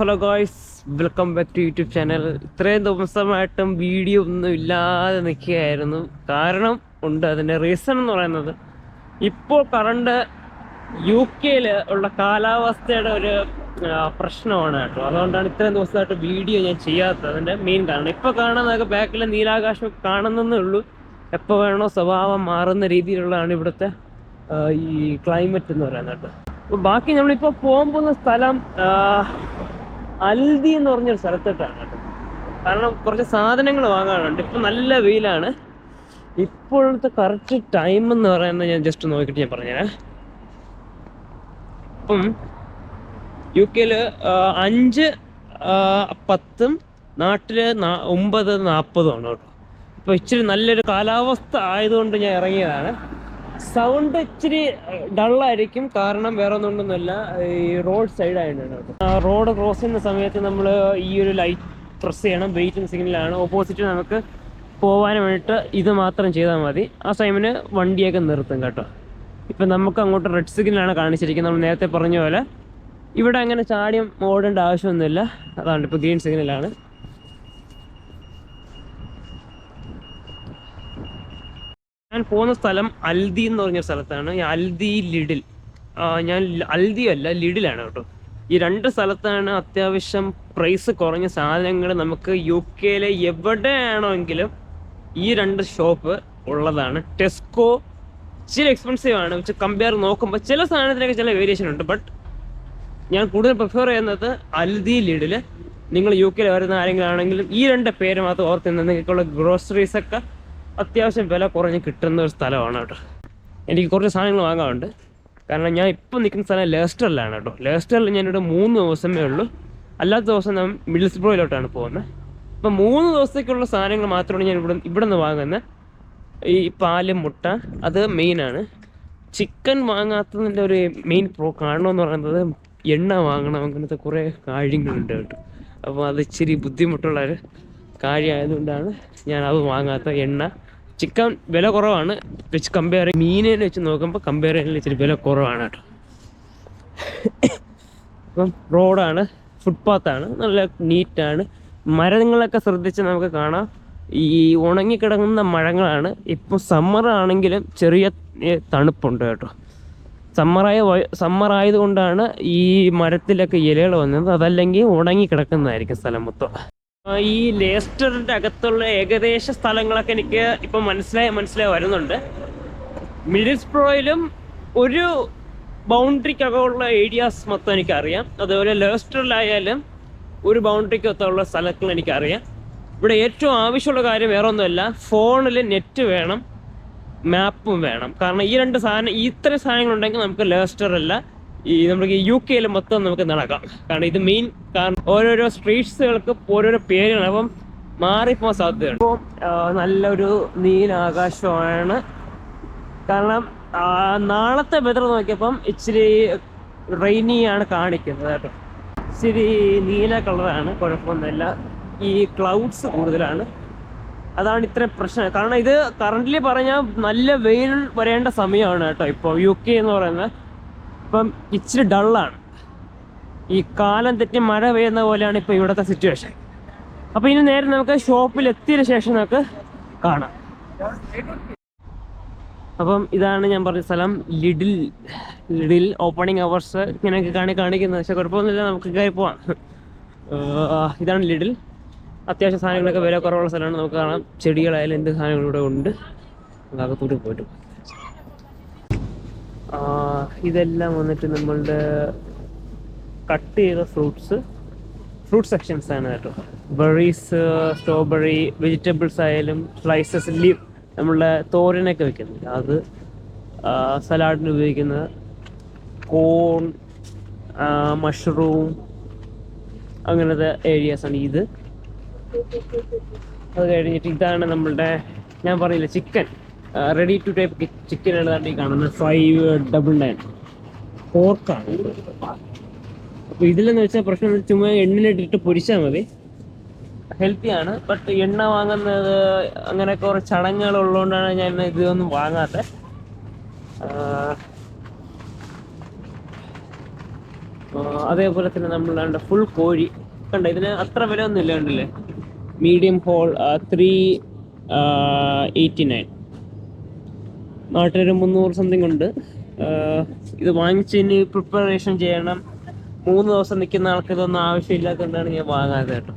Hello guys welcome back to YouTube channel ഇത്രയും ദിവസമായിട്ടും video ഒന്നും ഇല്ലാതെ നിൽക്കുകയായിരുന്നു. കാരണം ഉണ്ട് അതിന്റെ റീസൺ എന്ന് പറയുന്നത്. ഇപ്പോൾ കറണ്ട് യു കെയിൽ ഉള്ള കാലാവസ്ഥയുടെ ഒരു പ്രശ്നമാണ് കേട്ടോ. അതുകൊണ്ടാണ് ഇത്രയും ദിവസമായിട്ട് വീഡിയോ ഞാൻ ചെയ്യാത്തത്. അതിന്റെ മെയിൻ കാരണം. ഇപ്പോൾ കാണുന്നതൊക്കെ ബാക്കിൽ നീലാകാശം കാണുന്നതേ ഉള്ളൂ. എപ്പോൾ വേണോ സ്വഭാവം മാറുന്ന രീതിയിലുള്ളതാണ് ഇവിടുത്തെ ഈ ക്ലൈമറ്റ് എന്ന് പറയുന്നത് കേട്ടോ. ബാക്കി നമ്മളിപ്പോൾ പോകുമ്പോൾ സ്ഥലം അൽദി എന്ന് പറഞ്ഞൊരു സ്ഥലത്തോട്ടാണ് കേട്ടോ. കാരണം കുറച്ച് സാധനങ്ങൾ വാങ്ങാനുണ്ട്. ഇപ്പം നല്ല വെയിലാണ്. ഇപ്പോഴത്തെ കറക്റ്റ് ടൈം എന്ന് പറയുന്നത് ഞാൻ ജസ്റ്റ് നോക്കിയിട്ട് ഞാൻ പറഞ്ഞുതരാം. ഇപ്പം യു കെയിൽ അഞ്ച് പത്തും നാട്ടിൽ ഒമ്പത് നാൽപ്പതും ആണ് കേട്ടോ. അപ്പൊ ഇച്ചിരി നല്ലൊരു കാലാവസ്ഥ ആയതുകൊണ്ട് ഞാൻ ഇറങ്ങിയതാണ്. സൗണ്ട് ഇച്ചിരി ഡള്ളായിരിക്കും കാരണം വേറെ ഒന്നും കൊണ്ടൊന്നുമല്ല ഈ റോഡ് സൈഡ് ആയതുകൊണ്ടാണ് റോഡ് ക്രോസ് ചെയ്യുന്ന സമയത്ത് നമ്മൾ ഈ ഒരു ലൈറ്റ് പ്രസ് ചെയ്യണം. വെയിറ്റിംഗ് സിഗ്നലാണ് ഓപ്പോസിറ്റ് നമുക്ക് പോകാൻ വേണ്ടിയിട്ട് ഇത് മാത്രം ചെയ്താൽ മതി. ആ ടൈമിന് വണ്ടിയൊക്കെ നിർത്തും കേട്ടോ. ഇപ്പം നമുക്ക് അങ്ങോട്ട് റെഡ് സിഗ്നലാണ് കാണിച്ചിരിക്കുന്നത്. നമ്മൾ നേരത്തെ പറഞ്ഞ പോലെ. ഇവിടെ അങ്ങനെ ചാടിയും ഓടേണ്ട ആവശ്യമൊന്നുമില്ല. അതാണ് ഇപ്പോൾ ഗ്രീൻ സിഗ്നലാണ് ഞാൻ പോകുന്ന സ്ഥലം അൽദി എന്ന് പറഞ്ഞ സ്ഥലത്താണ്. അൽദി ലിഡിൽ. ഞാൻ അൽദി അല്ല ലിഡിലാണ് കേട്ടോ. ഈ രണ്ട് സ്ഥലത്താണ് അത്യാവശ്യം പ്രൈസ് കുറഞ്ഞ സാധനങ്ങൾ നമുക്ക് യു കെയിലെ എവിടെയാണെങ്കിലും ഈ രണ്ട് ഷോപ്പ് ഉള്ളതാണ്. ടെസ്കോ ചില എക്സ്പെൻസീവ് ആണ്. കമ്പയർ നോക്കുമ്പോൾ ചില സാധനത്തിനൊക്കെ ചില വേരിയേഷൻ ഉണ്ട്. ബട്ട് ഞാൻ കൂടുതൽ പ്രിഫർ ചെയ്യുന്നത് അൽദി ലിഡിൽ. നിങ്ങൾ യു കെയിൽ വരുന്ന ആരെങ്കിലും ആണെങ്കിലും ഈ രണ്ട് പേര് മാത്രം ഓർത്ത് ഗ്രോസറീസ് ഒക്കെ അത്യാവശ്യം വില കുറഞ്ഞ് കിട്ടുന്ന ഒരു സ്ഥലമാണ് കേട്ടോ. എനിക്ക് കുറച്ച് സാധനങ്ങൾ വാങ്ങാറുണ്ട് കാരണം ഞാൻ ഇപ്പം നിൽക്കുന്ന സ്ഥലം ലേസ്റ്ററിലാണ് കേട്ടോ. ലേസ്റ്ററിൽ ഞാനിവിടെ മൂന്ന് ദിവസമേ ഉള്ളൂ. അല്ലാത്ത ദിവസം ഞാൻ മിഡിൽസ്ബ്രോയിലോട്ടാണ് പോകുന്നത്. അപ്പം മൂന്ന് ദിവസത്തേക്കുള്ള സാധനങ്ങൾ മാത്രമാണ് ഞാൻ ഇവിടെ ഇവിടെ നിന്ന് വാങ്ങുന്നത്. ഈ പാൽ മുട്ട അത് മെയിനാണ്. ചിക്കൻ വാങ്ങാത്തതിന്റെ ഒരു മെയിൻ പ്രോ കാരണമെന്ന് പറയുന്നത് എണ്ണ വാങ്ങണം. അങ്ങനത്തെ കുറേ കാര്യങ്ങളുണ്ട് കേട്ടോ. അപ്പോൾ അത് ഇച്ചിരി ബുദ്ധിമുട്ടുള്ള ഒരു കാര്യമായതുകൊണ്ടാണ് ഞാൻ അത് വാങ്ങാത്ത എണ്ണ. ചിക്കൻ വില കുറവാണ്. വെച്ച് കമ്പയർ മീനിനെ വെച്ച് നോക്കുമ്പോൾ കമ്പയർ ചെയ്യുന്നതിൽ ഇച്ചിരി വില കുറവാണ് കേട്ടോ. അപ്പം റോഡാണ് ഫുട്പാത്താണ് നല്ല നീറ്റാണ് മരങ്ങളൊക്കെ ശ്രദ്ധിച്ച് നമുക്ക് കാണാം. ഈ ഉണങ്ങിക്കിടങ്ങുന്ന മരങ്ങളാണ്. ഇപ്പോൾ സമ്മർ ആണെങ്കിലും ചെറിയ തണുപ്പുണ്ട് കേട്ടോ. സമ്മറായ സമ്മർ ആയതുകൊണ്ടാണ് ഈ മരത്തിലൊക്കെ ഇലകൾ വന്നത്. അതല്ലെങ്കിൽ ഉണങ്ങിക്കിടക്കുന്നതായിരിക്കും സ്ഥലം മൊത്തം. ഈ ലേസ്റ്ററിന്റെ അകത്തുള്ള ഏകദേശ സ്ഥലങ്ങളൊക്കെ എനിക്ക് ഇപ്പം മനസ്സിലായി മനസ്സിലായി വരുന്നുണ്ട്. മിഡിൽസ് പ്രോയിലും ഒരു ബൗണ്ടറിക്കകമുള്ള ഏരിയാസ് മൊത്തം എനിക്കറിയാം. അതുപോലെ ലേസ്റ്ററിലായാലും ഒരു ബൗണ്ടറിക്കകത്തുള്ള സ്ഥലങ്ങൾ എനിക്കറിയാം. ഇവിടെ ഏറ്റവും ആവശ്യമുള്ള കാര്യം വേറെ ഒന്നുമല്ല ഫോണിൽ നെറ്റ് വേണം മാപ്പും വേണം. കാരണം ഈ രണ്ട് സാധനം ഇത്രയും സാധനങ്ങളുണ്ടെങ്കിൽ നമുക്ക് ലേസ്റ്റർ അല്ല ഈ നമുക്ക് യു കെയിൽ മൊത്തം നമുക്ക് നടക്കാം. കാരണം ഇത് മെയിൻ കാരണം ഓരോരോ സ്ട്രീറ്റ്സുകൾക്ക് ഓരോരോ പേരുകളാണ്. അപ്പം മാറിപ്പോകാൻ സാധ്യതയുണ്ട്. ഇപ്പോൾ നല്ലൊരു നീലാകാശമാണ് കാരണം നാളത്തെ വെതർ നോക്കിയപ്പം ഇച്ചിരി റെയിനി ആണ് കാണിക്കുന്നത് കേട്ടോ. ഇച്ചിരി നീല കളറാണ് കുഴപ്പമൊന്നുമില്ല. ഈ ക്ലൗഡ്സ് കൂടുതലാണ്. അതാണ് ഇത്ര പ്രശ്നം. കാരണം ഇത് കറണ്ട്ലി പറഞ്ഞാൽ നല്ല വെയിൽ വരേണ്ട സമയമാണ് കേട്ടോ. ഇപ്പോൾ യു കെ എന്ന് പറയുന്നത്. ഇപ്പം ഇച്ചിരി ഡള്ളാണ്. ഈ കാലം തെറ്റി മഴ പെയ്യുന്ന പോലെയാണ് ഇപ്പോൾ ഇവിടുത്തെ സിറ്റുവേഷൻ അപ്പോൾ ഇനി നേരെ നമുക്ക് ഷോപ്പിൽ എത്തിയതിനു ശേഷം നമുക്ക് കാണാം. അപ്പം ഇതാണ് ഞാൻ പറഞ്ഞ സ്ഥലം. ലിഡിൽ ലിഡിൽ ഓപ്പണിംഗ് അവേഴ്സ് ഇങ്ങനെയൊക്കെ കാണി കാണിക്കുന്നത്. പക്ഷെ കുഴപ്പമൊന്നുമില്ല നമുക്ക് കയറി പോവാം. ഇതാണ് ലിഡിൽ അത്യാവശ്യം സാധനങ്ങളൊക്കെ വില കുറവുള്ള സ്ഥലമാണ്. നമുക്ക് കാണാം. ചെടികളായാലും എന്ത് സാധനങ്ങളും ഇവിടെ ഉണ്ട്. അകത്തോട്ട് പോയിട്ട് ഇതെല്ലാം വന്നിട്ട് നമ്മളുടെ കട്ട് ചെയ്ത ഫ്രൂട്ട്സ് ഫ്രൂട്ട് സെക്ഷൻസ് ആണ് കേട്ടോ. ബെറീസ് സ്ട്രോബെറി വെജിറ്റബിൾസ് ആയാലും സ്ലൈസസ് ലീവ് നമ്മളുടെ തോരനൊക്കെ വെക്കുന്നില്ല അത് സലാഡിന് ഉപയോഗിക്കുന്ന കോൺ മഷ്റൂം അങ്ങനത്തെ ഏരിയാസ് ആണ് ഇത്. അത് കഴിഞ്ഞിട്ട് ഇതാണ് നമ്മളുടെ ഞാൻ പറയില്ല chicken ready to type chicken ആണ് ഈ കാണുന്നത് ഫൈവ് ഡബിൾ നയൻ പോർക്കാണ് അപ്പോൾ ഇതിലെന്ന് വെച്ചാൽ പ്രശ്നം ചുമ്മാ എണ്ണിലിട്ടിട്ട് പൊരിച്ചാൽ മതി. ഹെൽത്തി ആണ്. ബട്ട് എണ്ണ വാങ്ങുന്നത് അങ്ങനെ കുറേ ചടങ്ങുകൾ ഉള്ളതുകൊണ്ടാണ് ഞാൻ ഇതൊന്നും വാങ്ങാത്തത് അതേപോലെ തന്നെ നമ്മൾ ഫുൾ കോഴി. കണ്ട ഇതിന് അത്ര വില ഒന്നും ഇല്ല കണ്ടില്ലേ medium whole three eighty nine നാട്ടിലൊരു മുന്നൂറ് സംതിങ് ഉണ്ട്. ഇത് വാങ്ങിച്ചതിന് പ്രിപ്പറേഷൻ ചെയ്യണം. മൂന്ന് ദിവസം നിൽക്കുന്ന ആൾക്ക് ഇതൊന്നും ആവശ്യമില്ലാത്തതുകൊണ്ടാണ് ഞാൻ വാങ്ങാതെ കേട്ടോ.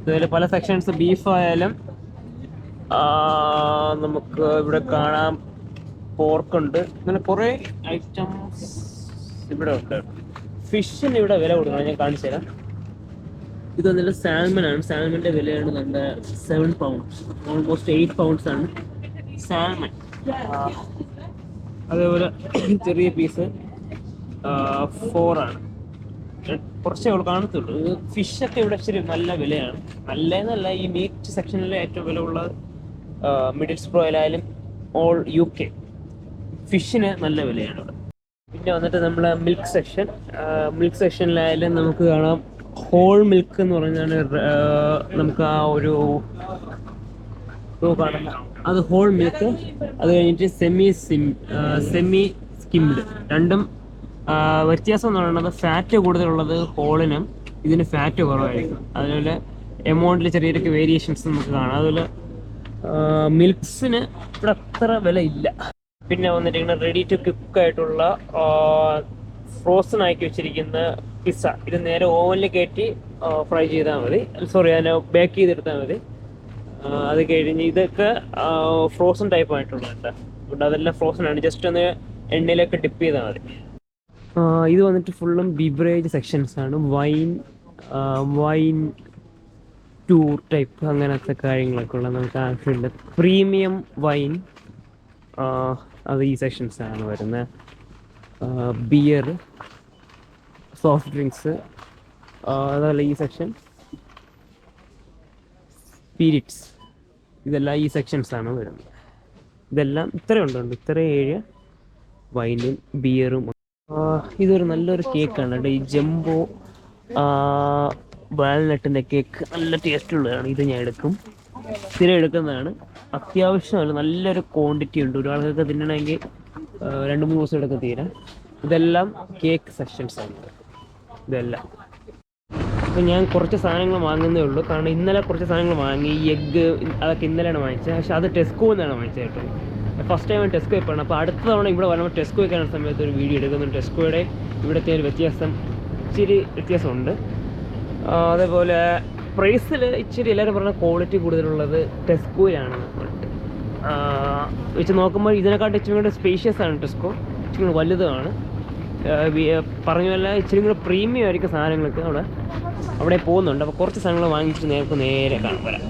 ഇതുപോലെ പല സെക്ഷൻസ് ബീഫ് ആയാലും ആ, നമുക്ക് ഇവിടെ കാണാം. പോർക്കുണ്ട് അങ്ങനെ കുറേ ഐറ്റംസ് ഇവിടെ ഉണ്ട് ഫിഷിന് ഇവിടെ വില കൊടുക്കണം. ഞാൻ കാണിച്ചു തരാം. ഇത് വന്നിട്ട് സാൽമൺ ആണ്. സാൽമണിന്റെ വിലയാണ് നല്ല seven pounds almost eight pounds ആണ്. സാൽമൺ അതേപോലെ ചെറിയ പീസ് ഫോർ ആണ്. കുറച്ചേ ഉള്ളൂ കാണത്തുള്ളൂ. ഫിഷൊക്കെ ഇവിടെ ഇച്ചിരി നല്ല വിലയാണ്. നല്ല എന്നല്ല ഈ മീറ്റ് സെക്ഷനിലെ ഏറ്റവും വില ഉള്ളത് മിഡിൽ സ്പ്രോയിലായാലും ഓൾ യു കെ ഫിഷിന് നല്ല വിലയാണ് ഇവിടെ. പിന്നെ വന്നിട്ട് നമ്മളെ മിൽക്ക് സെക്ഷൻ മിൽക്ക് സെക്ഷനിലായാലും നമുക്ക് കാണാം ഹോൾ മിൽക്ക് എന്ന് പറഞ്ഞാണ് നമുക്ക് ആ ഒരു കാണുന്ന അത് ഹോൾ മിൽക്ക് അത് കഴിഞ്ഞിട്ട് സെമി സിം സെമി സ്കിംഡ് രണ്ടും വ്യത്യാസം എന്ന് പറയുന്നത് ഫാറ്റ് കൂടുതലുള്ളത് ഹോളിനും ഇതിന് ഫാറ്റ് കുറവായിരിക്കും. അതുപോലെ എമൗണ്ടിൽ ചെറിയ ചെറിയ വേരിയേഷൻസ് നമുക്ക് കാണാം. അതുപോലെ മിൽക്സിന് ഇവിടെ അത്ര വില ഇല്ല പിന്നെ വന്നിരിക്കുന്ന റെഡി ടു കുക്ക് ആയിട്ടുള്ള ഫ്രോസൺ ആക്കി വെച്ചിരിക്കുന്ന പിസ്സ ഇത് നേരെ ഓവനിൽ കയറ്റി ഫ്രൈ ചെയ്താൽ മതി. സോറി അതിനെ ബേക്ക് ചെയ്തെടുത്താൽ മതി. അത് കഴിഞ്ഞ് ഇതൊക്കെ ഫ്രോസൺ ടൈപ്പ് ആയിട്ടുള്ള കേട്ടോ. അതുകൊണ്ട് അതെല്ലാം ഫ്രോസൺ ആണ്. ജസ്റ്റ് ഒന്ന് എണ്ണയിലൊക്കെ ഡിപ്പ് ചെയ്താൽ മതി. ഇത് വന്നിട്ട് ഫുള്ളും ബിവറേജ് സെക്ഷൻസ് ആണ്. വൈൻ വൈൻ ടൂർ ടൈപ്പ് അങ്ങനത്തെ കാര്യങ്ങളൊക്കെ ഉള്ള നമുക്ക് ആവശ്യമുണ്ട്. പ്രീമിയം വൈൻ അത് ഈ സെക്ഷൻസ് ആണ് വരുന്നത് ബിയർ സോഫ്റ്റ് ഡ്രിങ്ക്സ് അതല്ല ഈ സെക്ഷൻ സ്പിരിറ്റ്സ് ഇതെല്ലാം ഈ സെക്ഷൻസാണ് വരുന്നത്. ഇതെല്ലാം ഇത്രയും ഉണ്ട് ഇത്ര ഏഴ് വൈനും ബിയറും ഇതൊരു നല്ലൊരു കേക്കാണ് കേട്ടോ. ഈ ജംബോ വാൽനട്ടിന്റെ കേക്ക് നല്ല ടേസ്റ്റ് ഉള്ളതാണ്. ഇത് ഞാൻ എടുക്കും. സ്ഥിരം എടുക്കുന്നതാണ്. അത്യാവശ്യമല്ല നല്ലൊരു ക്വാണ്ടിറ്റി ഉണ്ട്. ഒരാൾക്കൊക്കെ തിന്നണമെങ്കിൽ രണ്ട് മൂന്ന് ദിവസം എടുക്കും തീരാൻ ഇതെല്ലാം കേക്ക് സെക്ഷൻസാണ് ഇതെല്ലാം. അപ്പോൾ ഞാൻ കുറച്ച് സാധനങ്ങൾ വാങ്ങുന്നേ ഉള്ളൂ. കാരണം ഇന്നലെ കുറച്ച് സാധനങ്ങൾ വാങ്ങി എഗ്ഗ് അതൊക്കെ ഇന്നലെയാണ് വാങ്ങിച്ചത്. പക്ഷെ അത് ടെസ്കോ എന്നാണ് വാങ്ങിച്ചത് കേട്ടോ. ഫസ്റ്റ് ടൈം ടെസ്കോ പോയാണ് അപ്പോൾ അടുത്ത തവണ ഇവിടെ വരുമ്പോൾ ടെസ്കോ വെക്കാനുള്ള സമയത്ത് ഒരു വീഡിയോ എടുക്കുന്നുണ്ട്. ടെസ്കോയുടെ ഇവിടുത്തെ ഒരു വ്യത്യാസം ഇച്ചിരി വ്യത്യാസമുണ്ട്. അതേപോലെ പ്രൈസിൽ ഇച്ചിരി എല്ലാവരും പറഞ്ഞ ക്വാളിറ്റി കൂടുതലുള്ളത് ടെസ്കോയിലാണ് വെച്ച് നോക്കുമ്പോൾ ഇതിനെക്കാട്ടും ഇച്ചിരി കൂടെ സ്പേഷ്യസ് ആണ് ടെസ്കോ ഇച്ചിരി വലുതാണ് പറഞ്ഞ പോലെ ഇച്ചിരി കൂടെ പ്രീമിയം ആയിരിക്കും സാധനങ്ങൾക്ക് അവിടെ. അവിടെ പോകുന്നുണ്ട്. അപ്പോൾ കുറച്ച് സാധനങ്ങൾ വാങ്ങിച്ചിട്ട് നേർക്ക് നേരെ കാണാൻ വരാം.